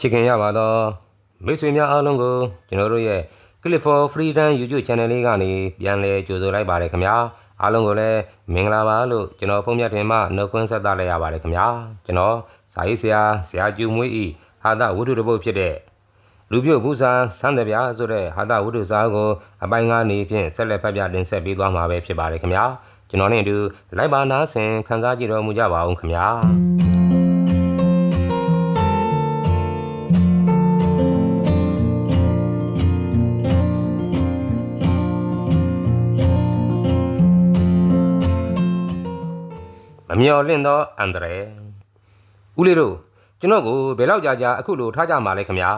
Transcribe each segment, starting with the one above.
ချစ်ခင်ရပါတော့မိတ်ဆွေများအားလုံးကိုကျွန်တော်တို့ရဲ့ Clip for Freedom YouTube Channel လေးကနေပြန်လည်ကြိုဆိုလိုက်ပါတယ်ခင်ဗျာအားလုံးကိုလည်းမင်္ဂလာပါလို့ကျွန်တော်ဖုန်းမြတ်တင်မှနှုတ်ခွန်းဆက်သလိုက်ရပါတယ်ခင်ဗျာကျွန်တော်စာရေးဆရာဆရာကျူမွေးဤဟာသဝတ္ထုတစ်ပုဒ်ဖြစ်တဲ့လူပြုတ်ဘူးစာစမ်းတယ်ဗျာဆိုတဲ့ဟာသဝတ္ထုစာကိုအပိုင်းကားနေဖြင့်ဆက်လက်ဖတ်ပြတင်ဆက်ပေးသွားမှာပဲဖြစ်ပါတယ်ခင်ဗျာကျွန်တော်နဲ့အတူလိုက်ပါနာဆင်ခန်းစားကြည့်တော်မူကြပါအောင်ခင်ဗျာ မမျော်လင့်သောအန္တရာယ်ဦးလေးတို့ကျွန်တော်ကိုဘယ်လောက်ကြာကြာအခုလိုထားကြမှာလဲခမညာ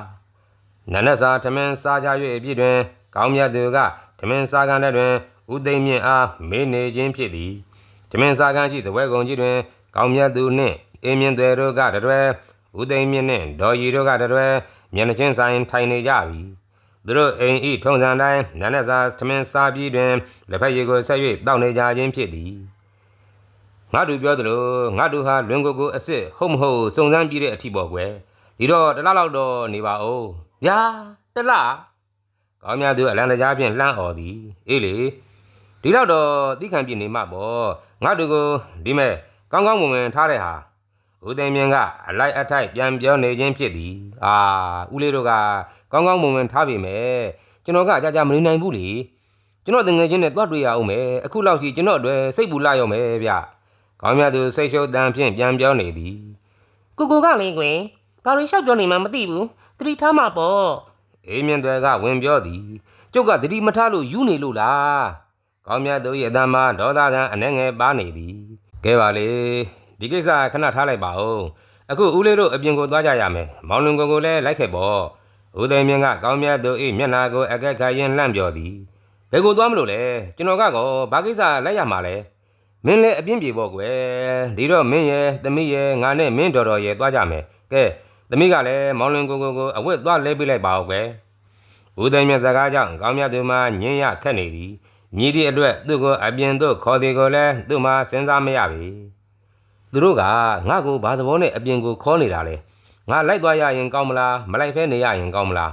နန်းနက်စာထမင်းစားကြ၍အပြည့်တွင် ကောင်းမြတ်သူကထမင်းစားကန်တဲ့တွင်ဦးသိမ့်မြင့်အားမေးနေခြင်းဖြစ်သည်ထမင်းစားကန်ရှိသပွဲကုံကြီးတွင် ကောင်းမြတ်သူနှင့်အင်းမြင့်တွေတို့ကတရွယ်ဦးသိမ့်မြင့်နှင့်ဒေါ်ရီတို့ကတရွယ်မျက်နှာချင်းဆိုင်ထိုင်နေကြသည်သူတို့အိမ်ဤထုံစံတိုင်းနန်းနက်စာထမင်းစားပြီးတွင်လက်ဖက်ရည်ကိုဆက်၍တောက်နေကြခြင်းဖြစ်သည် ငါတို့ပြောသလိုငါတို့ဟာလွင်ကိုကိုအစ်စ်ဟုတ်မဟုတ်စုံစမ်းပြီးတဲ့အထီပေါ့ကွယ်ဒီတော့တစ်လားလောက်တော့နေပါဦးညာတစ်လားကောင်းများသူအလံတကြားဖြင့်လှမ်းអော်သည်အေးလေဒီလောက်တော့သိခံပြနေမှပေါ့ငါတို့ကိုဒီမဲ့ကောင်းကောင်းမွန်မွန်ထားတဲ့ဟာဦးသိမ်းမြင့်ကအလိုက်အထိုက်ပြန်ပြောနေခြင်းဖြစ်သည်အာဦးလေးတို့ကကောင်းကောင်းမွန်မွန်ထားပြီမဲ့ကျွန်တော်ကကြာကြာမနေနိုင်ဘူးလေကျွန်တော်တငယ်ချင်းနဲ့တွားတွေ့ရအောင်မယ်အခုလောက်ရှိကျွန်တော်အတွက်စိတ်ပူလာရောမယ်ဗျ ကောင်းမြတ်သူစိတ်ရှုပ်တန်ဖြင့်ပြန်ပြောနေသည်ကိုကိုကလည်းကွယ်ဘာလို့ရှောက်ပြောနေမှမသိဘူးသတိထားမှာပေါ့အေးမြင့်တွေကဝင်ပြောသည်ကျုပ်ကသတိမထားလို့ယူနေလို့လားကောင်းမြတ်သူ၏အတမ်းမှာဒေါသသံအနှဲငယ်ပါနေသည်ကဲပါလေဒီကိစ္စခဏထားလိုက်ပါဦးအခုဦးလေးတို့အပြင်ကိုသွားကြရမယ်မောင်လွင်ကိုကိုလည်းလိုက်ခဲ့ပေါ့ဦးသိမ်းမြင့်ကကောင်းမြတ်သူ၏မျက်နာကိုအကက်ခါရင်လှန့်ပြောသည်ဘယ်ကိုသွားမလို့လဲကျွန်တော်ကတော့ဘာကိစ္စလိုက်ရမှာလဲ မင်းလည်းအပြင်းပြေပေါ့ကွယ်ဒီတော့မင်းရဲ့သမီးရဲ့ငါနဲ့မင်းတော်တော်ရဲ့သွားကြမယ်ကဲသမီးကလည်းမောင်လင်ကိုကိုကိုအဝတ်သွားလဲပေးလိုက်ပါဦးကွယ်ဦးသိမ်းမြတ်စကားကြောင့်ကောင်းမြတ်သူမှညင်းရခက်နေသည်မြည်သည့်အတွက်သူ့ကိုအပြင်သို့ခေါ်သည်ကိုလည်းသူ့မှစဉ်းစားမရပြီသူတို့ကငါ့ကိုဘာသဘောနဲ့အပြင်ကိုခေါ်နေတာလဲငါလိုက်သွားရရင်ကောင်းမလားမလိုက်ဖဲနေရရင်ကောင်းမလား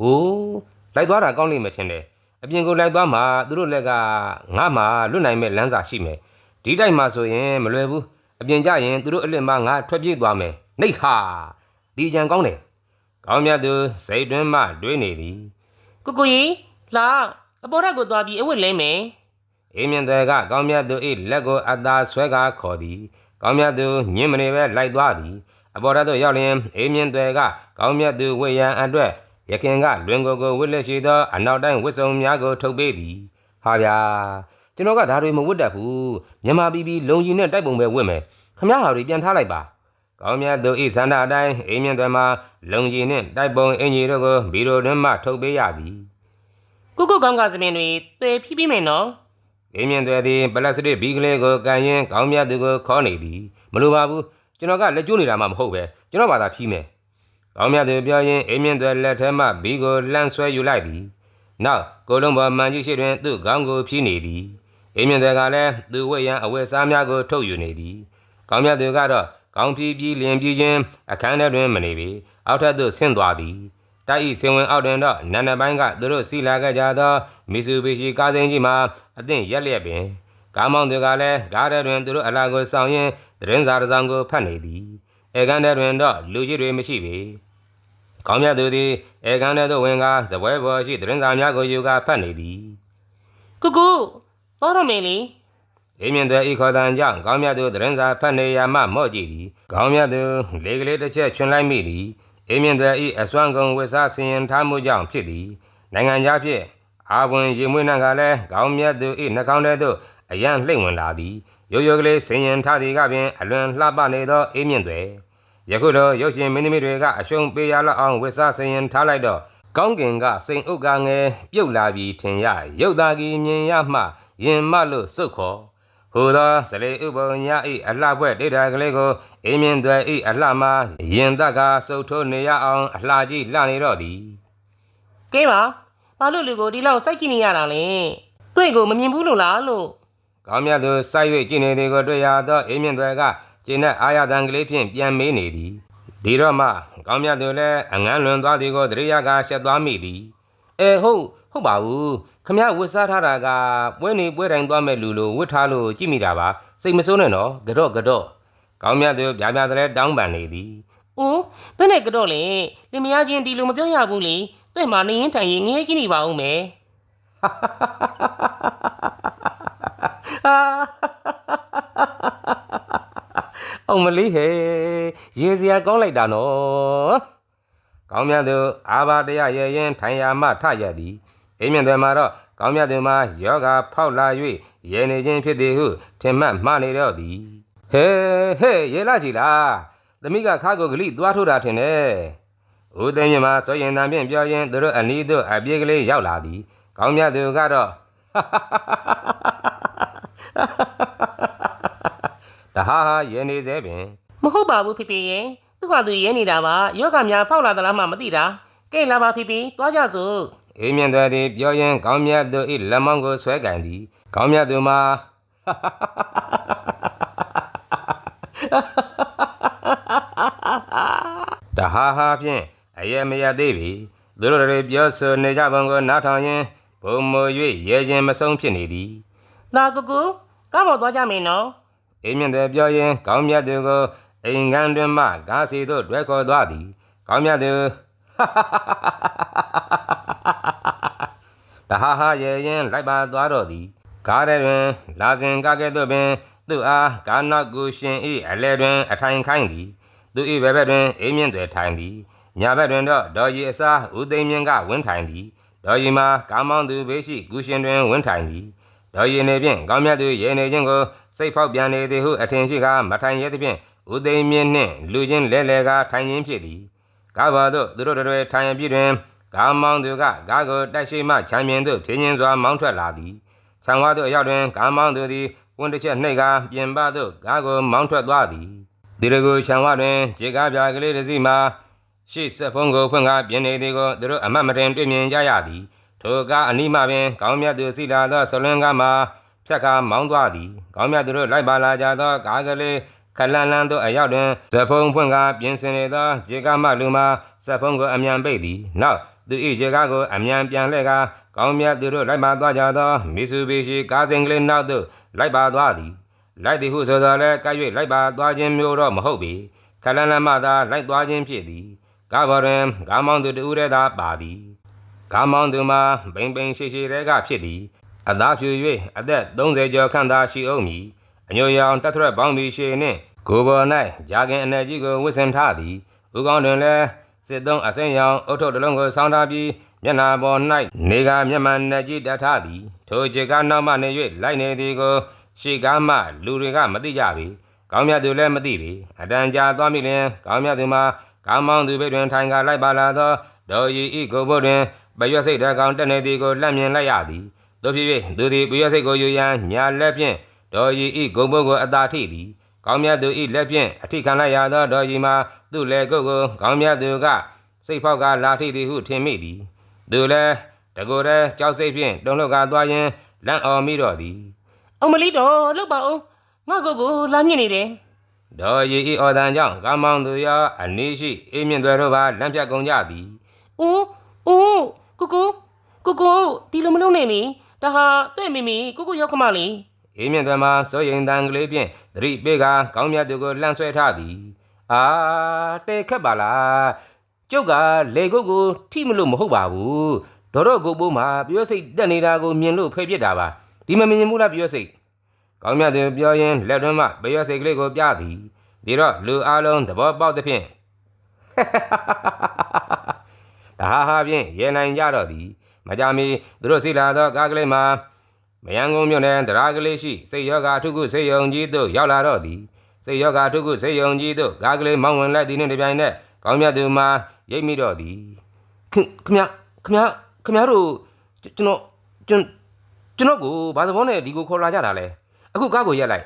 ဟိုးလိုက်သွားတာကောင်းလိမ့်မယ်ထင်တယ်အပြင်ကိုလိုက်သွားမှသူတို့လက်ကငါမှလွတ်နိုင်မဲ့လမ်းစာရှိမယ် ဒီတိုက်မှာဆိုရင်မလွယ်ဘူးအပြင်ကြရင်သူတို့အလစ်မငါထွက်ပြေးသွားမယ်နှိတ်ဟာဒီကြံကောင်းတယ်ကောင်းမြတ်သူစိတ်တွင်းမှတွေးနေသည်ကိုကိုကြီးလာအပေါ်ထက်ကိုသွားပြီးအဝတ်လဲမယ်အေးမြင့်တဲ့ကကောင်းမြတ်သူ၏လက်ကိုအသာဆွဲကားခေါ်သည်ကောင်းမြတ်သူညင်မနေပဲလိုက်သွားသည်အပေါ်ထက်သို့ရောက်လျင်အေးမြင့်တဲ့ကကောင်းမြတ်သူဝေယံအတွက်ရခင်ကလွင်ကိုကိုဝစ်လက်ရှိသောအနောက်တိုင်းဝစ်စုံများကိုထုတ်ပေးသည်ဟာဗျာ ကျွန်တော်ကဒါတွေမဝတ်တတ်ဘူးမြန်မာပြည်ပြည်လုံကြီးနဲ့တိုက်ပုံပဲဝတ်မယ်ခမရဟာတွေပြန်ထားလိုက်ပါကောင်းမြတ်သူဤဆန္ဒအတိုင်းအိမ်မြင့်တွေမှာလုံကြီးနှင့်တိုက်ပုံအင်ကြီးတို့ကိုဘီရိုတွင်မှထုတ်ပေးရသည်ကိုကိုကောင်းကသမင်တွေတွေ့ဖြီးပြီးမယ်နော်အိမ်မြင့်တွေသည်ပလတ်စတစ်ဘီကလေးကိုကန်ရင်ကောင်းမြတ်သူကိုခေါ်နေသည်မလိုပါဘူးကျွန်တော်ကလက်ကျိုးနေတာမှမဟုတ်ပဲကျွန်တော်ဘာသာဖြီးမယ်ကောင်းမြတ်သူပြောရင်အိမ်မြင့်တွေလက်ထဲမှဘီကိုလှမ်းဆွဲယူလိုက်သည်နောက်ကိုလုံးပေါ်မှန်ကြီးရှိတွင်သူ့ခေါင်းကိုဖြီးနေသည် အိမ်မြင့်တွေကလည်းသူ့ဝတ်ရန်အဝတ်စားများကိုထုတ်ယူနေသည်ကောင်းမြတ်သူကတော့ကောင်းဖြီးပြီးလျင်ပြီးချင်းအခန်းထဲတွင်မနေပေအောက်ထပ်သို့ဆင်းသွားသည်တိုက်ဤစင်ဝင်အောက်တွင်တော့နန္ဒပိုင်းကသူတို့စီလာခဲ့ကြသောမီဆူဘီရှီကားစိမ်းကြီးမှာအသင့်ရက်လျက်ပင်ကားမောင်းသူကလည်းကားထဲတွင်သူတို့အလားကိုဆောင်ရင်းသတင်းစာတစ်စောင်ကိုဖတ်နေသည်အေကန်ထဲတွင်တော့လူကြီးတွေမရှိပေကောင်းမြတ်သူသည်အေကန်ထဲသို့ဝင်ကားစပွဲပေါ်ရှိသတင်းစာများကိုယူကာဖတ်နေသည်ကိုကို သွားတော့မယ်လေအေးမြင့်တဲ့ဤခေါ်တန်ကြောင့်ကောင်းမြတ်သူသရင်စာဖတ်နေရမှမော့ကြည့်သည်ကောင်းမြတ်သူလေကလေးတစ်ချက်ချွန်လိုက်မိသည်အေးမြင့်တဲ့ဤအစွမ်းကုန်ဝိစားဆင်ရင်ထားမှုကြောင့်ဖြစ်သည်နိုင်ငံခြားဖြင့်အာဝင်ရေမွေးနှံကလည်းကောင်းမြတ်သူဤနှာခေါင်းထဲသို့အယံလှိမ့်ဝင်လာသည်ရိုးရိုးကလေးဆင်ရင်ထားသည်ကပင်အလွန်လှပနေသောအေးမြင့်တွေယခုတော့ရုပ်ရှင်မင်းသမီးတွေကအရှုံးပေးရလောက်အောင်ဝိစားဆင်ရင်ထားလိုက်တော့ကောင်းကင်ကစိန်ဥက္ကငယ်ပြုတ်လာပြီးထင်ရရုပ်သားကြီးမြင်ရမှ ရင်မလို့စုတ်ခေါ်ဟူသောစလေဥပုံညာဤအလှပွဲဒိဋ္ဌာကလေးကိုအင်းမြင့်သွဲဤအလှမှာရင်တက်ကစုပ်ထိုးနေရအောင်အလှကြီးလှနေတော့သည်ကဲပါဘာလို့လူကိုဒီလောက်စိုက်ကြည့်နေရတာလဲတွေ့ကိုမမြင်ဘူးလို့လားလို့ကောင်းမြတ်သူစိုက်၍ကျင့်နေသည်ကိုတွေ့ရသောအင်းမြင့်သွဲကကျင့်တဲ့အာရတန်ကလေးဖြင့်ပြန်မေးနေသည်ဒီတော့မှကောင်းမြတ်သူလည်းအငန်းလွန်သွားသည်ကိုတရိယာကရှက်သွားမိသည်အဲဟုတ် ဟုတ်ပါဘူးခမရဝတ်စားထားတာကပွဲနေပွဲတိုင်းသွားမဲ့လူလိုဝတ်ထားလို့ကြည့်မိတာပါစိတ်မဆိုးနဲ့နော်ကတော့ကတော့ကောင်းမြတ်သူပြားပြားတဲ့တောင်းပန်နေသည်။အိုးဘယ်နဲ့ကတော့လဲလင်မယားချင်းဒီလိုမပြောရဘူးလေ။တွေ့မှနေရင်ထိုင်ရင်ငဲကြီးနေပါဦးမယ်အောင်မလေးဟဲ့ရေစရာကောင်းလိုက်တာနော်ကောင်းမြတ်သူအာဘာတရားရဲ့ရင်ထိုင်ရာမှထရသည် အိမ်မြင့်တွေမှာတော့ကောင်းမြတ်သူမှာယောဂဖောက်လာ၍ရေနေခြင်းဖြစ်သည်ဟုထင်မှတ်မှားနေတော့သည်ဟဲဟဲရေလာကြီးလားသမီးကခါကိုဂလိသွားထိုးတာထင်တယ်ဦးသိမ်းမြတ်မှာဆိုရင်တန်ဖြင့်ပြောရင်သူတို့အနီးသို့အပြေးကလေးရောက်လာသည်ကောင်းမြတ်သူကတော့တဟားဟာရေနေသေးပင်။မဟုတ်ပါဘူးဖေဖေရဲ့။သူ့ဟာသူရဲနေတာပါ။ယောဂများဖောက်လာသလားမှမသိတာ။ကဲလာပါဖေဖေသွားကြစို့ အေးမြင့်သွဲသည်ပြောရင်ကောင်းမြတ်သူ၏လက်မောင်းကိုဆွဲကင်သည်ကောင်းမြတ်သူမှာတဟားဟာဖြင့်အယေမရသေးပြီသူတို့တွေပြောဆိုနေကြပုံကိုနားထောင်ရင်ဘုံမို၍ရဲခြင်းမဆုံးဖြစ်နေသည်။လာကူကူကားပေါ်သွားကြမယ်နော်အေးမြင့်သွဲပြောရင်ကောင်းမြတ်သူကိုအိမ်ငန်းတွင်မှကားစီသို့တွဲခေါ်သွားသည်ကောင်းမြတ်သူ တဟာဟာရဲရင်လိုက်ပါသွားတော့သည်ကားထဲတွင် လာစဉ်ကားကဲ့သို့ပင် သူ့အားကားနောက်ကိုရှင်၏အလဲတွင် အထိုင်ခိုင်းသည်သူ၏ဘက်ဘက်တွင်အေးမြင့်တွေထိုင်သည်ညာဘက်တွင်တော့ဒေါ်ကြီးအစားဦးသိမ်းမြင့်ကဝင်းထိုင်သည်ဒေါ်ကြီးမှာကားမောင်းသူဘေးရှိကူရှင်တွင်ဝင်းထိုင်သည်ဒေါ်ကြီးနေဖြင့်ကောင်းမြတ်သူရဲနေခြင်းကိုစိတ်ဖောက်ပြန်နေသည်ဟုအထင်ရှိကာမထိုင်ရသဖြင့်ဦးသိမ်းမြင့်နှင့်လူချင်းလဲလဲကားထိုင်ခြင်းဖြစ်သည် ကားပေါ်သို့သူတို့တွေထိုင်ရပြီးတွင်ကားမောင်းသူကကားကိုတက်ရှိမှချမ်းမြင်သို့ဖြင်းချင်းစွာမောင်းထွက်လာသည်။ခြံဝါသို့အရောက်တွင်ကားမောင်းသူသည်ဝန်တစ်ချက်နှိတ်ကာပြင်ပသို့ကားကိုမောင်းထွက်သွားသည်။ဒီရကိုခြံဝါတွင်ခြေကားပြာကလေးတစ်စီးမှာရှေ့ဆက်ဖုံးကိုဖွင့်ကားပြင်နေသည်ကိုသူတို့အမတ်မတင်တွေ့မြင်ကြရသည်။ထိုကားအနီးမှပင်ကောင်းမြတ်သူစီလာသောဆလွန်ကားမှာဖြတ်ကားမောင်းသွားသည်။ကောင်းမြတ်သူတို့လိုက်ပါလာကြသောကားကလေး ခလန်လန်တို့အရောက်တွင်ဇဖုံဖွင့်ကားပြင်ဆင်နေသောခြေကားမှလူမှာဇဖုံကိုအမြန်ပိတ်သည်နောက်သူ၏ခြေကားကိုအမြန်ပြန်လှည့်ကာကောင်းမြတ်သူတို့လိုက်ပါသွားကြသောမီဆူဘီရှိကားစဉ်ကလေးနောက်သို့လိုက်ပါသွားသည်လိုက်သည်ဟုဆိုသောလည်းကပ်၍လိုက်ပါသွားခြင်းမျိုးတော့မဟုတ်ပေခလန်လန်မှသာလိုက်သွားခြင်းဖြစ်သည်ကားပေါ်တွင်ကားမောင်းသူတဦးတည်းသာပါသည်ကားမောင်းသူမှာဘိမ့်ဘိမ့်ရှိရှိတဲကဖြစ်သည်အသားဖြူ၍အသက်30ကျော်ခန့်သာရှိအောင်မည်အညိုရောင်တက်ထရက်ပေါင်းပြီးရှေနှင့် ကိုယ်ပေါ်၌ဂျာကင်အနေကြီးကိုဝစ်ဆင်ထားသည်ဥကောင်းတွင်လည်းစစ်သုံးအစင်းရောင်အုတ်ထုတ်တစ်လုံးကိုဆောင်းထားပြီးမျက်နာပေါ်၌နေကမျက်မှန်နဲ့ကြီးတတ်ထားသည်ထိုခြေကားနောက်မှနေ၍လိုက်နေသည်ကိုရှေကားမှလူတွေကမသိကြပေကောင်းမြတ်သူလည်းမသိပေအတန်ကြာသွားမိလျင်ကောင်းမြတ်သူမှာကောင်းမောင်းသူဘိတ်တွင်ထိုင်ကလိုက်ပါလာသောဒေါ်ရီဤကိုဘုတ်တွင်ပရွက်စိတ်တကောင်တက်နေသည်ကိုလက်မြင်လိုက်ရသည်တို့ဖြစ်၍သူသည်ပရွက်စိတ်ကိုယူရန်ညာလက်ဖြင့်ဒေါ်ရီဤဂုံဘုတ်ကိုအသာထိသည် ကောင်းမြတ်သူဤလက်ဖြင့်အထိခံလိုက်ရသောဒေါ်ရီမှာသူ့လက်ကုတ်ကိုကောင်းမြတ်သူကစိတ်ဖောက်ကလာထိသည်ဟုထင်မိသည်သူလည်းတကိုယ်တည်းကြောက်စိတ်ဖြင့်တုံ့လောက်ကသွားရင်းလန့်အော်မိတော့သည်။အောင်မလေးတော့လှုပ်ပါဦး။ငါကိုကိုလာညစ်နေတယ်ဒေါ်ရီဤအော်တန်ကြောင့်ကားမောင်းသူရောအနည်းရှိအေးမြင့်သွဲတို့ပါလန့်ပြတ်ကုန်ကြသည်။အိုးအိုးကိုကိုကိုကိုဒီလိုမလုပ်နဲ့လေ။ဒါဟာတဲ့မိမိကိုကိုရောက်ခမလေး အေးမြင့်သွဲမှာစိုးရင်တန်ကလေးဖြင့်သတိပေးကကောင်းမြတ်သူကိုလှန့်ဆွဲထားသည်အာတဲခက်ပါလားကျုပ်ကလေကုတ်ကိုထိမလို့မဟုတ်ပါဘူးဒေါ်တော့ကိုပိုးမှာပြောစိတ်တက်နေတာကိုမြင်လို့ဖယ်ပြစ်တာပါဒီမမြင်ဘူးလားပြောစိတ်ကောင်းမြတ်သူပြောရင်လက်တွင်းမှပြောစိတ်ကလေးကိုပြသည်ဒီတော့လူအလုံးသဘောပေါက်သဖြင့်ဒါဟာဟာဖြင့်ရေနိုင်ကြတော့သည်မကြမီသူတို့စီလာသောကားကလေးမှာ မယန်းကုန်းမြို့နယ်တရားကလေးရှိစိတ်ယောဂအထုကုစိတ်ယုံကြီးသို့ရောက်လာတော့သည်စိတ်ယောဂအထုကုစိတ်ယုံကြီးသို့ကားကလေးမောင်းဝင်လိုက်သည်နှင့်တပြိုင်နက်ကောင်းမြတ်သူမှာရိပ်မိတော့သည်ခင်ခမခမခမတို့ကျွန်တော်ကျွန်ကျွန်တော်ကိုဘာသဘောနဲ့ဒီကိုခေါ်လာကြတာလဲအခုကားကိုရက်လိုက်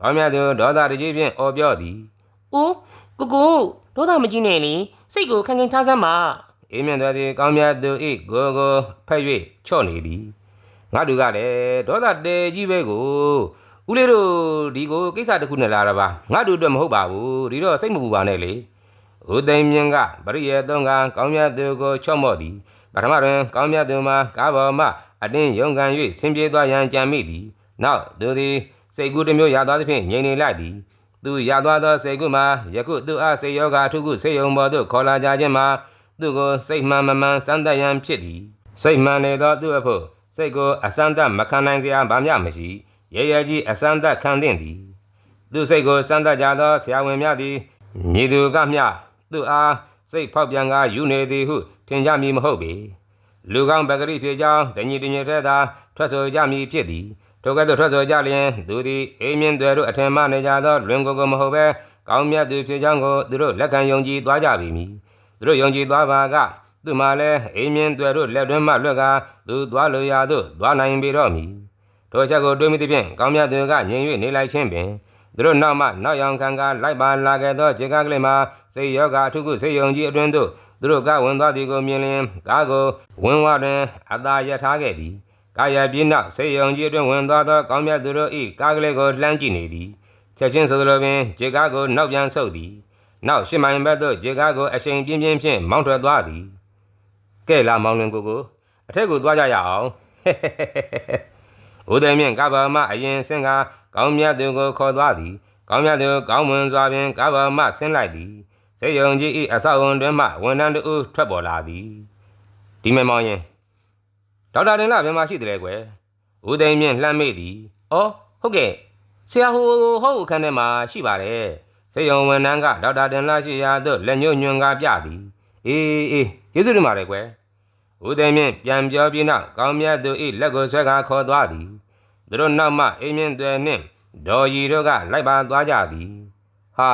ကောင်းမြတ်သူဒေါသတကြီးဖြင့်အော်ပြောသည်။အိုးကိုကိုဒေါသမကြီးနဲ့လေစိတ်ကိုခန်းခန်းထားစမ်းပါအေးမြင့်သွဲသည်ကောင်းမြတ်သူဤကိုကိုဖက်၍ချော့နေသည် ငါတို့ကလည်းဒေါသတဲကြီးပဲကိုဦးလေးတို့ဒီကိုကိစ္စတစ်ခုနဲ့လာတာပါငါတို့အတွက်မဟုတ်ပါဘူးဒီတော့စိတ်မပူပါနဲ့လေဦးသိမ်းမြင့်ကပရိယေသုံးကကောင်းမြတ်သူကိုချော့မော့သည်ပထမတွင်ကောင်းမြတ်သူမှာကားပေါ်မှအတင်းယုံကန်၍ဆင်ပြေသွားရန်ကြံမိသည်နောက်သူသည်စိတ်ကူးတစ်မျိုးရသွားသဖြင့်ငြိမ်နေလိုက်သည်သူရသွားသောစိတ်ကူးမှာယခုသူအားစိတ်ယောဂအထုခုစိတ်ယုံပေါ်သို့ခေါ်လာကြခြင်းမှာသူကိုစိတ်မှန်မမှန်စမ်းသပ်ရန်ဖြစ်သည်စိတ်မှန်နေသောသူအဖို့ စိတ်ကိုအစမ်းသပ်မခံနိုင်စရာဘာမျှမရှိရဲရဲကြီးအစမ်းသပ်ခံသင့်သည်သူစိတ်ကိုစမ်းသပ်ကြသောဆရာဝန်များသည်မြည်သူကမျှသူအားစိတ်ဖောက်ပြန်ကားယူနေသည်ဟုထင်ကြမည်မဟုတ်ပေလူကောင်းပဂရိဖြစ်ကြောင်းတညီတညွတ်ထဲသာထွက်ဆိုကြမည်ဖြစ်သည်ထိုကဲ့သို့ထွက်ဆိုကြလျင်သူသည်အိမ်မြင့်တွေတို့အထင်မှနေကြသောလွင်ကိုယ်ကိုမဟုတ်ဘဲကောင်းမြတ်သူဖြစ်ကြောင်းကိုသူတို့လက်ခံယုံကြည်သွားကြပြီမည်သူတို့ယုံကြည်သွားပါက သူမှလည်းအိမ်မြင့်တွေတို့လက်တွင်းမှလွတ်ကာသူသွားလိုရာသို့သွားနိုင်ပေတော့မည်ထိုအချက်ကိုတွေးမိသဖြင့်ကောင်းမြတ်သူကငြိမ်၍နေလိုက်ခြင်းပင်သူတို့နောက်မှနောက်ယောင်ခံကလိုက်ပါလာခဲ့သောခြေကားကလေးမှာစိတ်ယောဂအထုခုစိတ်ယုံကြည်အတွင်းသို့သူတို့ကဝင်သွားသည်ကိုမြင်လျင်ကားကိုဝင်ဝတွင်အသာရထားခဲ့သည်ကာယပြင်းနောက်စိတ်ယုံကြည်အတွင်းဝင်သွားသောကောင်းမြတ်သူတို့၏ကားကလေးကိုလှမ်းကြည့်နေသည်ချက်ချင်းဆိုသလိုပင်ခြေကားကိုနောက်ပြန်ဆုပ်သည်နောက်ရှစ်မိုင်ဘက်သို့ခြေကားကိုအရှိန်ပြင်းပြင်းဖြင့်မောင်းထွက်သွားသည် ကဲလာမောင်လင်ကိုကိုအထက်ကိုသွားကြရအောင်ဦးသိမ်းမြင့်ကဗ္ဗမအရင်ဆင်းကကောင်းမြတ်သူကိုခေါ်သွားသည်ကောင်းမြတ်သူကောင်းမွန်စွာပင်ကဗ္ဗမဆင်းလိုက်သည်စေယုံကြီး၏အဆောက်အုံတွင်မှဝန်ထမ်းတို့ထွက်ပေါ်လာသည်ဒီမေမောင်ရင်ဒေါက်တာတင်လာဘယ်မှာရှိတယ်လဲကွယ်ဦးသိမ်းမြင့်လှမ်းမိသည်အော်ဟုတ်ကဲ့ဆရာဟိုဟောက်ခန်းထဲမှာရှိပါတယ်စေယုံဝန်ထမ်းကဒေါက်တာတင်လာရှိရာသို့လက်ညှိုးညွှန်ကားပြသည် အေးအေးကျေးဇူးတင်ပါတယ်ကွယ်ဦးသိမ်းမြင့်ပြန်ပြောပြီးနောက်ကောင်းမြတ်သူ၏လက်ကိုဆွဲကာခေါ်သွားသည်သူတို့နောက်မှအိမ်မြင့်တွေနှင့်ဒေါ်ရီတို့ကလိုက်ပါသွားကြသည်ဟာ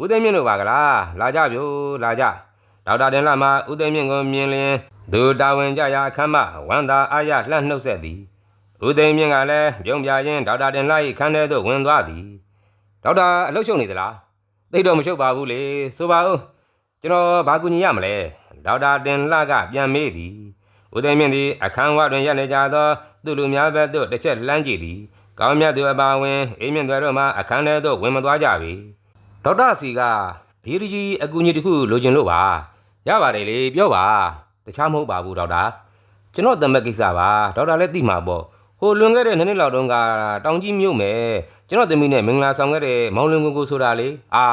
ဦးသိမ်းမြင့်တို့ပါကလားလာကြပြိုလာကြဒေါက်တာတင်လာမှဦးသိမ်းမြင့်ကိုမြင်လျင်သူတာဝန်ကြရာအခမ်းမှဝမ်းသာအားရလှနှုတ်ဆက်သည်ဦးသိမ်းမြင့်ကလည်းပြုံးပြရင်းဒေါက်တာတင်လာ၏ခန်းထဲသို့ဝင်သွားသည်ဒေါက်တာအလုပ်ရှုပ်နေသလားသိတော့မရှုပ်ပါဘူးလေဆိုပါဦး ကျွန်တော်ဘာကူညီရမလဲဒေါက်တာတင်လှကပြန်မေးသည်ဦးသိမ်းမြင့်သည်အခန်းဝတွင်ရပ်နေကြသောသူလူများဘက်သို့တစ်ချက်လှမ်းကြည့်သည်ကောင်းမြတ်သူအပါဝင်အိမ်မြင့်တွေတို့မှအခန်းထဲသို့ဝင်မသွားကြပေဒေါက်တာစီကအရေးကြီးအကူအညီတစ်ခုလိုချင်လို့ပါရပါတယ်လေပြောပါတခြားမဟုတ်ပါဘူးဒေါက်တာကျွန်တော်တမက်ကိစ္စပါဒေါက်တာလည်းသိမှာပေါ့ဟိုလွန်ခဲ့တဲ့နှစ်နှစ်လောက်တုန်းကတောင်ကြီးမြို့မယ်ကျွန်တော်သမီးနဲ့မင်္ဂလာဆောင်ခဲ့တဲ့မောင်လင်းကိုကိုဆိုတာလေအာ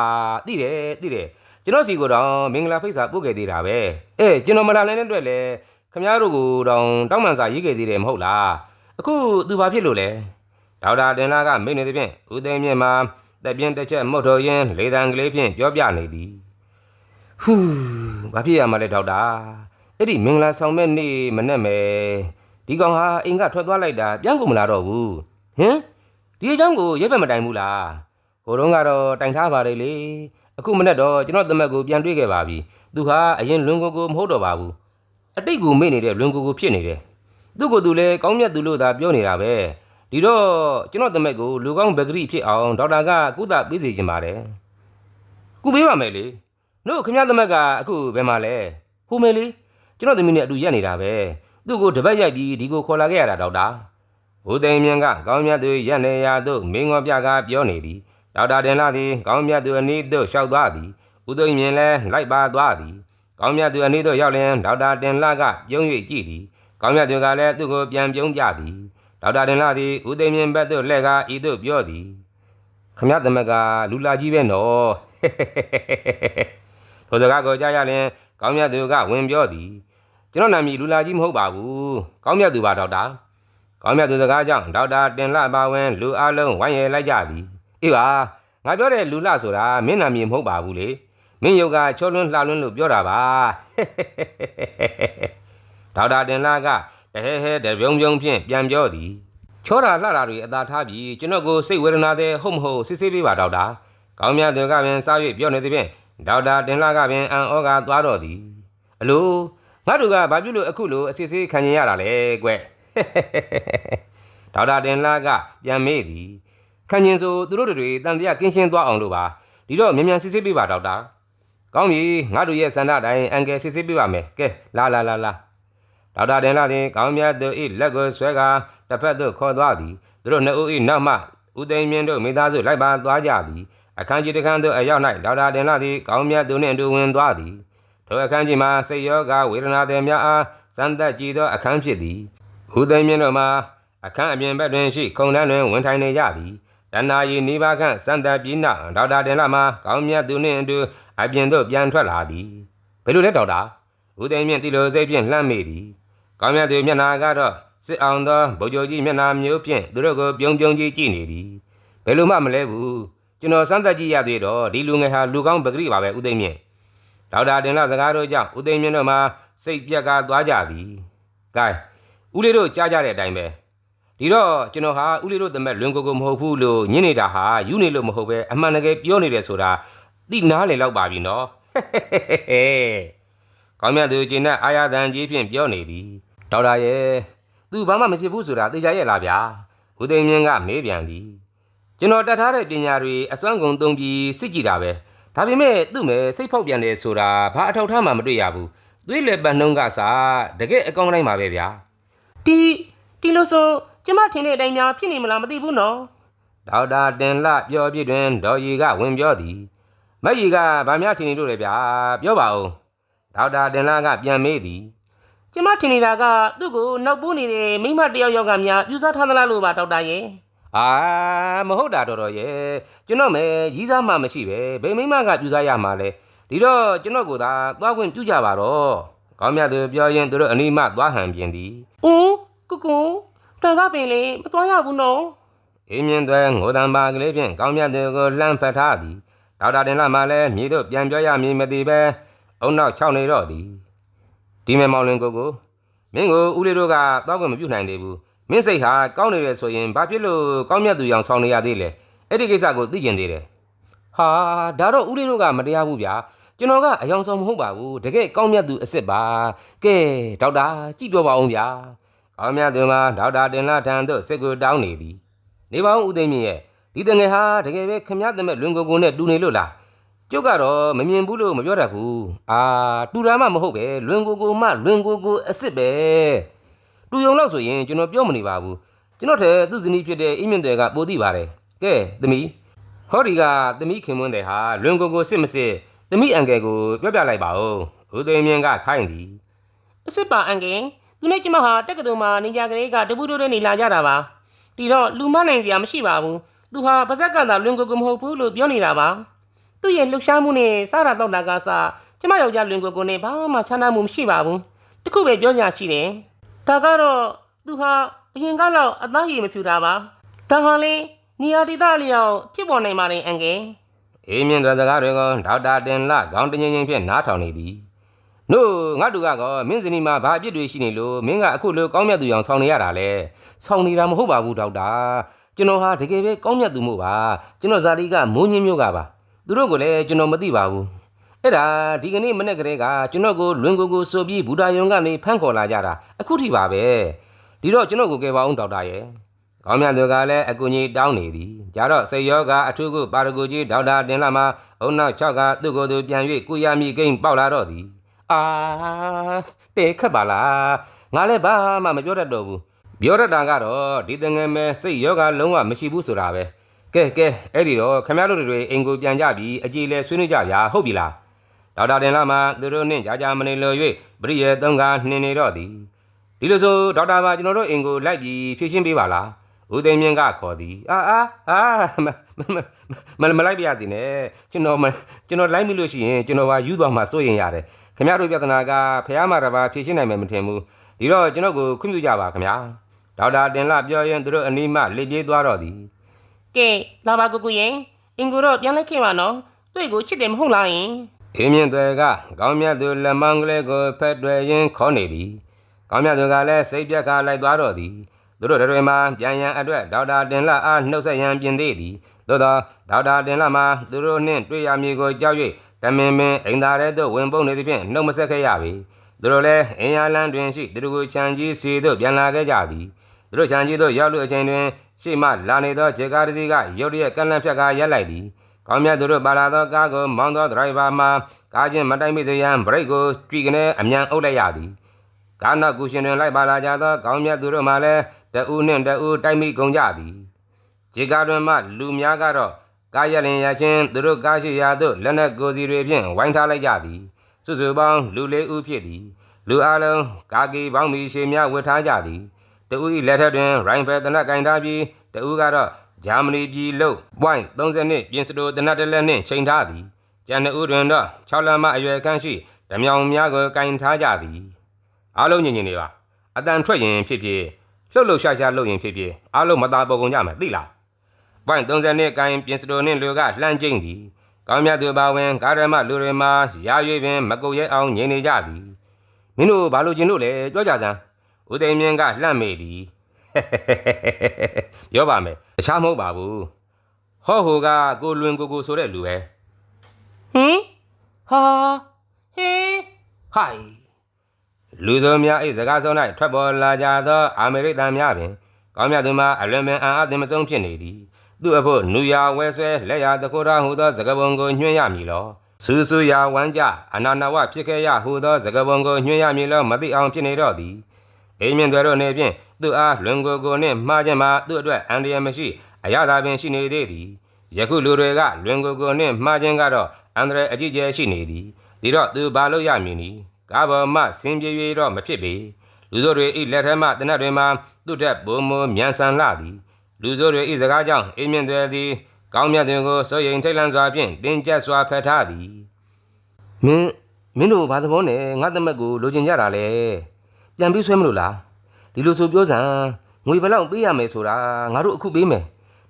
သိတယ်သိတယ် ကျွန်တော်စီကိုတော့မင်္ဂလာဖိတ်စာပို့ခဲ့သေးတာပဲအဲကျွန်တော်မလာနိုင်တဲ့အတွက်လည်းခမရတို့ကိုတော့တောင်းပန်စာရေးခဲ့သေးတယ်မဟုတ်လားအခုသူဘာဖြစ်လို့လဲဒေါက်တာတင်လာကမိတ်နေသည်ဖြင့်ဦးသိမ်းမြင့်မှာတက်ပြင်းတစ်ချက်မှုတ်တော်ရင်းလေတံကလေးဖြင့်ပြောပြနေသည်ဟူးဘာဖြစ်ရမှာလဲဒေါက်တာအဲ့ဒီမင်္ဂလာဆောင်မဲ့နေ့မနဲ့မယ်ဒီကောင်ဟာအိမ်ကထွက်သွားလိုက်တာပြန်ကုန်မလာတော့ဘူးဟင်ဒီအကြောင်းကိုရဲဘက်မတိုင်ဘူးလားဟိုတုန်းကတော့တိုင်ထားပါတယ်လေ အခုမနေ့တော့ကျွန်တော်သမက်ကိုပြန်တွေ့ခဲ့ပါပြီသူဟာအရင်လွန်ကိုကိုမဟုတ်တော့ပါဘူးအတိတ်ကိုမေ့နေတဲ့လွန်ကိုကိုဖြစ်နေတယ်သူ့ကိုယ်သူလည်းကောင်းမြတ်သူလို့သာပြောနေတာပဲဒီတော့ကျွန်တော်သမက်ကိုလူကောင်းဘဂရီဖြစ်အောင်ဒေါက်တာကကုသပေးစီခြင်းပါတယ်ကုပေးပါမယ်လေတို့ခင်ဗျားသမက်ကအခုဘယ်မှာလဲဟိုမယ်လေကျွန်တော်သမီးနဲ့အတူရက်နေတာပဲသူ့ကိုတပတ်ရိုက်ပြီးဒီကိုခေါ်လာခဲ့ရတာဒေါက်တာဘိုးသိမ်းမြင့်ကကောင်းမြတ်သူရက်နေရာသို့မင်းငေါပြကပြောနေသည် ဒေါက်တာတင်လာသည်ကောင်းမြတ်သူအနီးသို့လျှောက်သွားသည်ဦးသိမ့်မြင်လည်းလိုက်ပါသွားသည်ကောင်းမြတ်သူအနီးသို့ရောက်လျင်ဒေါက်တာတင်လာကပြုံး၍ကြည့်သည်ကောင်းမြတ်သူကလည်းသူ့ကိုပြန်ပြုံးပြသည်ဒေါက်တာတင်လာသည်ဦးသိမ့်မြင်ဘက်သို့လှည့်ကာဤသို့ပြောသည်ခမရသမက်ကလူလာကြီးပဲနော်ထိုစကားကိုကြားရလျင်ကောင်းမြတ်သူကဝင်ပြောသည်ကျွန်တော်နာမည်လူလာကြီးမဟုတ်ပါဘူးကောင်းမြတ်သူပါဒေါက်တာကောင်းမြတ်သူစကားကြောင့်ဒေါက်တာတင်လာပါဝင်လူအလုံးဝိုင်းရလိုက်ကြသည် အေးပါငါပြောတဲ့လူလှဆိုတာမင်းနာမည်မဟုတ်ပါဘူးလေမင်းယုတ်ကချောလွန်းလှလွန်းလို့ပြောတာပါဒေါက်တာတင်လာကတဟဲဟဲတပြုံပြုံဖြင့်ပြန်ပြောသည်ချောတာလှတာတွေအသာထားပြီးကျွန်တော်ကိုစိတ်ဝေဒနာတဲ့ဟုတ်မဟုတ်စစ်စစ်ပေးပါဒေါက်တာကောင်းမြတ်သူကပင်စား၍ပြောနေသည်ဖြင့်ဒေါက်တာတင်လာကပင်အန်ဩကသွားတော့သည်အလိုငါတို့ကဘာဖြစ်လို့အခုလိုအစစ်စစ်ခံနေရတာလဲကွဒေါက်တာတင်လာကပြန်မေးသည် ခံရင်ဆိုသူတို့တွေတန်တရားကင်းရှင်းသွားအောင်လို့ပါဒီတော့မြန်မြန်စစ်စစ်ပေးပါဒေါက်တာကောင်းပြီငါတို့ရဲ့စန္ဒတိုင်းအန်ကယ်စစ်စစ်ပေးပါမယ်ကဲလာလာလာလာဒေါက်တာတင်လာသည်ကောင်းမြတ်သူ၏လက်ကိုဆွဲကာတစ်ဖက်သို့ခေါ်သွားသည်သူတို့နှစ်ဦး၏နောက်မှဦးသိမ်းမြင့်တို့မိသားစုလိုက်ပါသွားကြသည်အခန်းကြီးတစ်ခန်းသို့အရောက်၌ဒေါက်တာတင်လာသည်ကောင်းမြတ်သူနှင့်အတူဝင်သွားသည်ထိုအခန်းကြီးမှာစိတ်ရောဂါဝေဒနာတွေများအားစမ်းသပ်ကြည့်သောအခန်းဖြစ်သည်ဦးသိမ်းမြင့်တို့မှာအခန်းအပြင်ဘက်တွင်ရှိခုံတန်းတွင်ဝင်ထိုင်နေကြသည် တဏ္ဍာရီနိဗ္ဗာန်ခန့်စမ်းသပ်ပြီးနောက်ဒေါက်တာတင်လာမှာကောင်းမြတ်သူနှင့်အတူအပြင်သို့ပြန်ထွက်လာသည်ဘယ်လိုလဲဒေါက်တာဦးသိမ်းမြင့်တီလိုစိတ်ဖြင့်လှမ်းမိသည်ကောင်းမြတ်သူမျက်နာကတော့စစ်အောင်သောဗိုလ်ချုပ်ကြီးမျက်နာမျိုးဖြင့်သူတို့ကိုပြုံးပြုံးကြီးကြည့်နေသည်ဘယ်လိုမှမလဲဘူးကျွန်တော်စမ်းသပ်ကြည့်ရသေးတော့ဒီလူငယ်ဟာလူကောင်းပဂရိပါပဲဦးသိမ့်မြင့်ဒေါက်တာတင်လာစကားတို့ကြောင့်ဦးသိမ့်မြင့်တို့မှာစိတ်ပြက်ကသွားကြသည်ကဲဦးလေးတို့ကြားကြတဲ့အတိုင်းပဲ ဒီတော့ကျွန်တော်ဟာဦးလေးတို့တမက်လွင်ကိုကိုမဟုတ်ဘူးလို့ညင်းနေတာဟာယူနေလို့မဟုတ်ပဲအမှန်တကယ်ပြောနေတယ်ဆိုတာသိနားလည်လောက်ပါပြီနော်ကောင်းမြတ်သူကျင်တဲ့အာရသံကြီးဖြင့်ပြောနေသည်ဒေါက်တာရဲ့သူဘာမှမဖြစ်ဘူးဆိုတာသိကြရဲ့လားဗျာဦးသိမ်းမြင့်ကမေးပြန်သည်ကျွန်တော်တတ်ထားတဲ့ပညာတွေအစွမ်းကုန်သုံးပြီးစစ်ကြည့်တာပဲဒါပေမဲ့သူ့မဲ့စိတ်ဖောက်ပြန်တယ်ဆိုတာဘာအထောက်ထားမှမတွေ့ရဘူးသွေးလက်ပံနှုံးကစားတကယ်အကောင်းတိုင်းပါပဲဗျာဒီ ဒီလိုဆိုကျမထင်တဲ့အတိုင်းများဖြစ်နေမလားမသိဘူးနော်ဒေါက်တာတင်လပြောပြတွင်ဒေါ်ရီကဝင်ပြောသည်မက်ရီကဗာများထင်နေလို့လေဗျာပြောပါဦးဒေါက်တာတင်လကပြန်မေးသည်ကျမထင်နေတာကသူ့ကိုနောက်ပိုးနေတဲ့မိန်းမတစ်ယောက်ယောက်ကများပြူစားထားသလားလို့ပါဒေါက်တာရဲ့အာမဟုတ်တာတော်တော်ရဲ့ကျွန်တော်မဲရီးစားမှမရှိပဲဘယ်မိမကပြူစားရမှာလဲဒီတော့ကျွန်တော်ကိုသာသွားခွင့်ပြုကြပါတော့ကောင်းမြတ်သူပြောရင်သူတို့အနိမသွားဟန်ပြင်သည်။ဦး ကုကုတန်ကပင်လေမသွားရဘူးနော်အေးမြင့်သွဲငိုတံပါကလေးဖြင့်ကောင်းမြတ်သူကိုလှမ်းဖက်ထားသည်ဒေါက်တာတင်လာမှလည်းမြေတို့ပြန်ပြောရမည်မသိပဲအုံနောက်၆နေတော့သည်ဒီမဲမောင်လင်ကိုကိုမင်းကိုဦးလေးတို့ကသွားခွင့်မပြုနိုင်သေးဘူးမင်းစိတ်ဟာကောင်းနေတယ်ဆိုရင်ဘာဖြစ်လို့ကောင်းမြတ်သူရောင်ဆောင်နေရသေးလဲအဲ့ဒီကိစ္စကိုသိကျင်သေးတယ်ဟာဒါတော့ဦးလေးတို့ကမတရားဘူးဗျာကျွန်တော်ကအယောင်ဆောင်မဟုတ်ပါဘူးတကယ်ကောင်းမြတ်သူအစ်စ်ပါကဲဒေါက်တာကြည့်ပြောပါအောင်ဗျာ ကောင်းမြတ်သူမှာဒေါက်တာတင်လာထံသို့စစ်ကိုတောင်းနေသည်နေပါဦးဦးသိမ့်မြင့်ရဲ့ဒီတငယ်ဟာတကယ်ပဲခမည်းသမက်လွင်ကိုကိုနဲ့တူနေလို့လားကျုပ်ကတော့မမြင်ဘူးလို့မပြောတတ်ဘူးအာတူတာမှမဟုတ်ပဲလွင်ကိုကိုမှလွင်ကိုကိုအစ်စ်ပဲတူယုံလို့ဆိုရင်ကျွန်တော်ပြောမနေပါဘူးကျွန်တော်ထဲသူ့ဇနီးဖြစ်တဲ့အိမ်မြင့်တွေကပိုသိပါတယ်ကဲသမီးဟောဒီကသမီးခင်မွန်းတဲ့ဟာလွင်ကိုကိုစစ်မစစ်သမီးအန်ကယ်ကိုပြောပြလိုက်ပါဦးဦးသိမ်းမြင့်ကခိုင်းသည်။အစ်စ်ပါအန်ကင် သူနဲ့ကျမဟာတက္ကသိုလ်မှာနေကြကလေးကတပူတိုးတိုးနေလာကြတာပါ။ဒီတော့လူမနိုင်စရာမရှိပါဘူး။သူဟာပါဇက်ကသာလွင်ကိုကိုမဟုတ်ဘူးလို့ပြောနေတာပါ။သူ့ရဲ့လှုပ်ရှားမှုနဲ့စားတာတော့တာကစားကျမယောက်ျားလွင်ကိုကိုနဲ့ဘာမှချမ်းသာမှုမရှိပါဘူး။တခုပဲပြောညာရှိတယ်။ဒါကတော့သူဟာအရင်ကတော့အသားရည်မဖြူတာပါ။ဒါဟာလေနေရာဒေသလျောက်ဖြစ်ပေါ်နိုင်ပါတယ်အန်ကယ်။အေးမြင့်သောစကားတွေကိုဒေါက်တာတင်လခေါင်းတငင်းချင်းဖြင့်နားထောင်နေသည် နို့ငါတို့ကတော့မင်းစနီမှာဘာအပြစ်တွေရှိနေလို့မင်းကအခုလိုကောင်းမြတ်သူအောင်ဆောင်နေရတာလဲဆောင်နေတာမဟုတ်ပါဘူးဒေါက်တာကျွန်တော်ဟာတကယ်ပဲကောင်းမြတ်သူမို့ပါကျွန်တော်ဇာတိကမိုးညင်းမျိုးကပါသူတို့ကလည်းကျွန်တော်မသိပါဘူးအဲ့ဒါဒီကနေ့မနေ့ကလေးကကျွန်တော်ကိုလွင်ကိုကိုဆိုပြီးဘူတာယုံကနေဖမ်းခေါ်လာကြတာအခုထိပါပဲဒီတော့ကျွန်တော်ကိုကယ်ပါအောင်ဒေါက်တာရဲ့ကောင်းမြတ်သူကလည်းအကူကြီးတောင်းနေသည်ကြတော့စိတ်ယောဂအထုကုပါရဂူကြီးဒေါက်တာတင်လာမှာအုံနောက်6ကသူ့ကိုယ်သူပြန်၍ကုရမိကိန်းပေါက်လာတော့သည် အာတဲခက်ပါလားငါလည်းဘာမှမပြောတတ်တော့ဘူးပြောတတ်တာကတော့ဒီတငယ်မဲစိတ်ယောဂလုံးဝမရှိဘူးဆိုတာပဲကဲကဲအဲ့ဒီတော့ခမရတို့တွေအိမ်ကိုပြန်ကြပြီးအကြည်လဲဆွေးနွေးကြဗျာဟုတ်ပြီလားဒေါက်တာတင်လာမှာသူတို့နှင့်ကြာကြာမနေလို့၍ပရိယေသုံးကနှင်နေတော့သည်ဒီလိုဆိုဒေါက်တာပါကျွန်တော်တို့အင်ကိုလိုက်ပြီးဖြည့်ရှင်းပေးပါလားဦးသိမ်းမြင့်ကခေါ်သည်အာအာအာမမမမလိုက်ပြရစီနဲ့ကျွန်တော်မကျွန်တော်လိုက်မိလို့ရှိရင်ကျွန်တော်ပါယူသွားမှစိုးရင်ရတယ် ခင်ဗျားတို့ပြဿနာကဖះမှာတပါဖြည့်ရှင်းနိုင်မယ်မထင်ဘူးဒီတော့ကျွန်တော်ကိုခွင့်ပြုကြပါခင်ဗျာဒေါက်တာတင်လာပြောရင်သူတို့အနီးမှလေပြေးသွားတော့သည်ကဲလာပါကူကူရင်အင်ကိုတော့ပြန်လိုက်ခင်ပါနော်တွေ့ကိုချစ်တယ်မဟုတ်လားယင်အေးမြင့်တွေကကောင်းမြတ်သူလက်မောင်းကလေးကိုဖက်တွယ်ရင်းခေါ်နေသည်ကောင်းမြတ်သူကလည်းစိတ်ပြက်ကလိုက်သွားတော့သည်သူတို့တွေမှာပြန်ရန်အတွက်ဒေါက်တာတင်လာအားနှုတ်ဆက်ရန်ပြင်သေးသည်သို့သောဒေါက်တာတင်လာမှာသူတို့နှင့်တွေ့ရမည်ကိုကြောက်၍ တမင်ပင်အိမ်သားရဲသို့ဝင်ပုန်းနေသဖြင့်နှုတ်မဆက်ခဲ့ရပေသူတို့လည်းအင်ယာလန်တွင်ရှိသူတို့ကိုခြံကြီးစီသို့ပြန်လာခဲ့ကြသည်သူတို့ခြံကြီးသို့ရောက်လို့အချိန်တွင်ရှေ့မှလာနေသောဂျေကားတစ်စီးကရုတ်တရက်ကန့်လန့်ဖြတ်ကားရပ်လိုက်သည်ကောင်းမြတ်သူတို့ပါလာသောကားကိုမောင်းသောဒရိုင်ဘာမှကားချင်းမတိုင်မိစေရန်ဘရိတ်ကိုကြွေကနေအမြန်အုပ်လိုက်ရသည်ကာနာကူရှင်တွင်လိုက်ပါလာကြသောကောင်းမြတ်သူတို့မှလည်းတအူးနှင့်တအူးတိုက်မိကုန်ကြသည်ဂျေကာတွင်မှလူများကတော့ ကားရလင်ရချင်းသူတို့ကားရှိရာသို့လက်နက်ကိုစီတွေဖြင့်ဝိုင်းထားလိုက်ကြသည်စုစုပေါင်းလူလေးဦးဖြစ်သည်လူအလုံးကာကီပေါင်းမီရှေများဝတ်ထားကြသည်တဦး၏လက်ထက်တွင်ရိုင်ဖယ်တနက်ကင်ထားပြီးတဦးကတော့ဂျာမနီပြည်လို့ point 30နှစ်ပြင်စတိုတနက်တစ်လက်နှင့်ချိန်ထားသည်ကျန်နှစ်ဦးတွင်တော့6လမ်းမအရွယ်ခန့်ရှိဓမြောင်များကိုကင်ထားကြသည်အားလုံးညင်ညင်နေပါအတန်ထွက်ရင်ဖြစ်ဖြစ်လှုပ်လှုပ်ရှားရှားလှုပ်ရင်ဖြစ်ဖြစ်အားလုံးမသာပေါ်ကုန်ကြမယ်သိလား ပွိုင်း30နှစ်ကိုင်းပြင်စတိုနှင့်လူကလှမ်းကျိမ့်သည်ကောင်းမြတ်သူပါဝင်ကာရမလူတွေမှာရာရွေပင် မကုတ်ရဲအောင်ငြိမ်နေကြသည်မင်းတို့ဘာလို့ကျင်လို့လဲပြောကြစမ်းဦးသိမ်းမြင့်ကလှမ်းမေသည်ပြောပါမယ်တခြားမဟုတ်ပါဘူးဟောဟိုကကိုလွင်ကိုကိုဆိုတဲ့လူပဲဟင်ဟာဟေးဟိုင်လူစုံများ၏စကားဆုံး၌ထွက်ပေါ်လာကြသောအာမေရိကန်များပင်ကောင်းမြတ်သူမှာအလွန်ပင်အံ့အားသင့်မဆုံးဖြစ်နေသည် သူ့အဖို့နူယာဝဲဆွဲလက်ရတခိုးရဟူသောစကားပုံကိုညွှန်းရမည်လောစူးစူးရာဝမ်းကြအနာနာဝဖြစ်ခဲ့ရဟူသောစကားပုံကိုညွှန်းရမည်လောမသိအောင်ဖြစ်နေတော့သည်အိမ်မြင့်တွေတို့နေဖြင့်သူ့အားလွန်ကိုကိုနှင့်မှားခြင်းမှာသူ့အတွက်အန္တရာယ်မရှိအရသာပင်ရှိနေသေးသည်ယခုလူတွေကလွန်ကိုကိုနှင့်မှားခြင်းကတော့အန္တရာယ်အကြီးကျယ်ရှိနေသည်ဒီတော့သူဘာလို့ရမည်နည်းကားပေါ်မှဆင်းပြေ၍တော့မဖြစ်ပေလူတို့တွေဤလက်ထက်မှတနတ်တွေမှာသူ့ထက်ဘုံမမြန်ဆန်လာသည် လူတို့တွေဤစကားကြောင့်အိမ်မြင့်တွေသည်ကောင်းမြတ်တွေကိုစိုးရိမ်ထိတ်လန့်စွာဖြင့်တင်းကျပ်စွာဖက်ထားသည်မင်းမင်းတို့ဘာသဘောနဲ့ငါတမက်ကိုလိုချင်ကြတာလဲပြန်ပြီးဆွဲမလို့လားဒီလိုဆိုပြောစမ်းငွေဘယ်လောက်ပေးရမယ်ဆိုတာငါတို့အခုပေးမယ်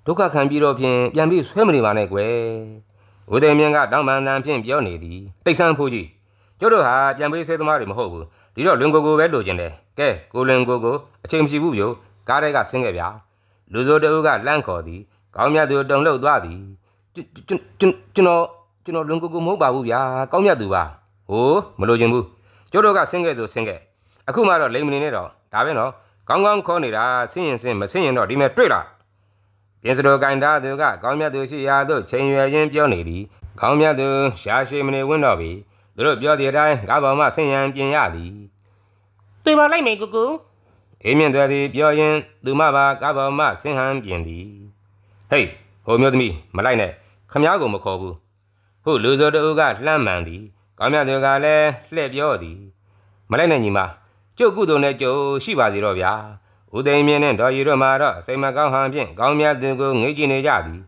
ဒုက္ခခံပြီးတော့ဖြင့်ပြန်ပြီးဆွဲမနေပါနဲ့ကွယ်ဦးသိမ်းမြင့်ကတောင်းပန်တန်ဖြင့်ပြောနေသည်တိတ်ဆန်းဖိုးကြီးကျုပ်တို့ဟာပြန်ပေးဆဲသမားတွေမဟုတ်ဘူးဒီတော့လွင်ကိုကိုပဲလိုချင်တယ်ကဲကိုလွင်ကိုကိုအချိန်မရှိဘူးပြိုကားတွေကဆင်းခဲ့ဗျာ လူစိုးတအုပ်ကလန့်ခေါ်သည်ကောင်းမြတ်သူတုံလှုပ်သွားသည်ကျွန်ကျွန်ကျွန်တော်ကျွန်တော်လွင်ကိုကိုမဟုတ်ပါဘူးဗျာကောင်းမြတ်သူပါဟိုးမလိုချင်ဘူးကျုပ်တို့ကဆင်းခဲ့ဆိုဆင်းခဲ့အခုမှတော့လိမ်မနေနဲ့တော့ဒါပဲနော်ကောင်းကောင်းခေါ်နေတာဆင်းရင်ဆင်းမဆင်းရင်တော့ဒီမဲ့တွေ့လားပြင်စတော်ကန်သားသူကကောင်းမြတ်သူရှိရာသို့ချိန်ရွယ်ချင်းပြောနေသည်ကောင်းမြတ်သူရှားရှိမနေဝန်းတော့ပြီသူတို့ပြောတဲ့အတိုင်းကားပေါ်မှဆင်ရန်ပြင်ရသည်တွေ့ပါလိုက်မယ်ကိုကို အေးမြင့်တွေသည်ပြောရင်သူမပါကားပေါ်မှဆင်ဟန်ပြင်သည်ဟေးဟိုမျိုးသမီးမလိုက်နဲ့ခမားကိုမခေါ်ဘူးဟုတ်လူစောတူကလှမ်းမှန်သည်ကောင်းမြတ်သူကလည်းလှည့်ပြောသည်မလိုက်နဲ့ညီမကျုပ်ကုသိုလ်နဲ့ကျုပ်ရှိပါစီတော့ဗျာဦးသိမ်းမြင့်နဲ့ဒေါ်ရီတို့မှာတော့စိတ်မကောင်းဟန်ဖြင့်ကောင်းမြတ်သူကိုငေးကြည့်နေကြသည်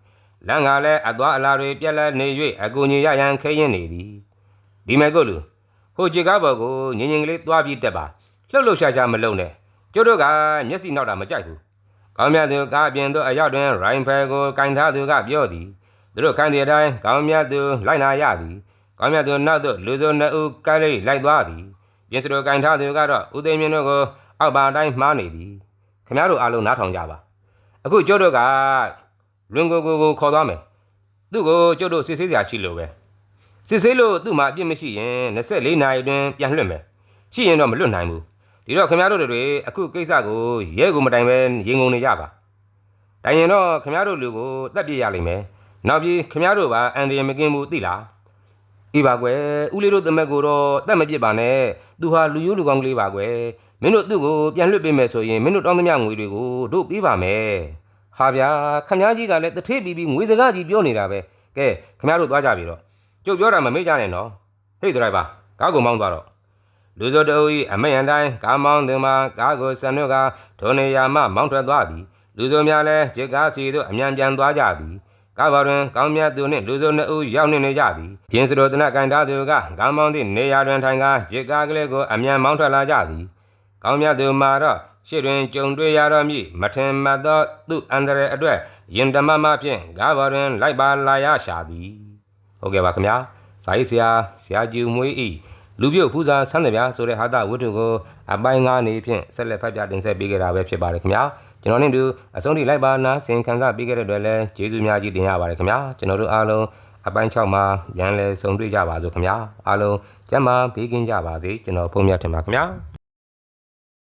လမ်းကလည်းအသွားအလာတွေပြက်လက်နေ၍အကူကြီးရရန်ခဲရင်နေသည်ဒီမဲ့ကိုလူဟိုကြည်ကားဘော်ကိုငင်ငင်ကလေးသွားပြီးတက်ပါလှုပ်လှုပ်ရှားရှားမလုံနဲ့ ကျတို့ကမျက်စိနောက်တာမကြိုက်ဘူးကောင်းမြတ်သူကားပြင်သို့အရောက်တွင်ရိုင်ဖယ်ကိုကင်ထားသူကပြောသည်သူတို့ခိုင်းတဲ့အတိုင်းကောင်းမြတ်သူလိုက်နာရသည်ကောင်းမြတ်သူနောက်သို့လူစုံနှစ်ဦးကဲလေးလိုက်သွားသည်ပြင်စတို့ကင်ထားသူကတော့ဦးသိမ်းမြင့်တို့ကိုအောက်ပါတိုင်းမှားနေသည်ခင်ဗျားတို့အားလုံးနားထောင်ကြပါအခုကျတို့ကလွင်ကိုကိုကိုခေါ်သွားမယ်သူ့ကိုကျတို့စစ်ဆေးစရာရှိလို့ပဲစစ်ဆေးလို့သူ့မှာအပြစ်မရှိရင်24နာရီအတွင်းပြန်လွှတ်မယ်ရှိရင်တော့မလွတ်နိုင်ဘူး ဒီတော့ခင်ဗျားတို့တွေအခုကိစ္စကိုရဲကိုမတိုင်ပဲရင်ငုံနေကြပါတိုင်ရင်တော့ခင်ဗျားတို့လူကိုတက်ပြစ်ရလိမ့်မယ်နောက်ပြီးခင်ဗျားတို့ပါအန်ဒီရမကင်းဘူးသိလားအေးပါကွယ်ဦးလေးတို့တမက်ကိုတော့တက်မပြစ်ပါနဲ့သူဟာလူရိုးလူကောင်းကလေးပါကွယ်မင်းတို့သူ့ကိုပြန်လွှတ်ပေးမယ်ဆိုရင်မင်းတို့တောင်းသမျှငွေတွေကိုတို့ပေးပါမယ်ဟာဗျာခင်ဗျားကြီးကလည်းတထေးပြီးပြီးငွေစကားကြီးပြောနေတာပဲကဲခင်ဗျားတို့သွားကြပြီတော့ကျုပ်ပြောတာမမေ့ကြနဲ့နော်ဟေ့ဒရိုင်ဘာကားကိုမောင်းသွားတော့ လူစောတအုပ်၏အမိန့်အတိုင်းကားမောင်းသူမှာကားကိုဆန်နှုတ်ကထိုနေရာမှမောင်းထွက်သွားသည်လူစောများလည်းဂျစ်ကားစီသို့အမြန်ပြန်သွားကြသည်ကားပေါ်တွင်ကောင်းမြတ်သူနှင့်လူစောနှစ်ဦးရောက်နေနေကြသည်ပြင်းစတော်တနတ်ကန်သားသူကကားမောင်းသည့်နေရာတွင်ထိုင်ကားဂျစ်ကားကလေးကိုအမြန်မောင်းထွက်လာကြသည်ကောင်းမြတ်သူမှာတော့ရှေ့တွင်ကြုံတွေ့ရတော့မည်မထင်မှတ်သောသူအန္တရာယ်အတွက်ရင်တမမဖြင့်ကားပေါ်တွင်လိုက်ပါလာရရှာသည်ဟုတ်ကဲ့ပါခင်ဗျာဇာတိဆရာဆရာကျူမွေးဤ လူပြုတ်ဖူးစာဆန်းတယ်ဗျာဆိုတဲ့ဟာတာဝတ္ထုကိုအပိုင်း၅နေဖြင့်ဆက်လက်ဖတ်ပြတင်ဆက်ပေးကြတာပဲဖြစ်ပါတယ်ခင်ဗျာကျွန်တော်နဲ့တူအဆုံးထိလိုက်ပါနာဆင်ခံစားပေးခဲ့တဲ့အတွက်လည်းကျေးဇူးများကြီးတင်ရပါတယ်ခင်ဗျာကျွန်တော်တို့အားလုံးအပိုင်း၆မှာရန်လဲဆုံတွေ့ကြပါစို့ခင်ဗျာအားလုံးကျမ်းမာပေးကင်းကြပါစေကျွန်တော်ဖုန်းမြတ်ထင်ပါခင်ဗျာ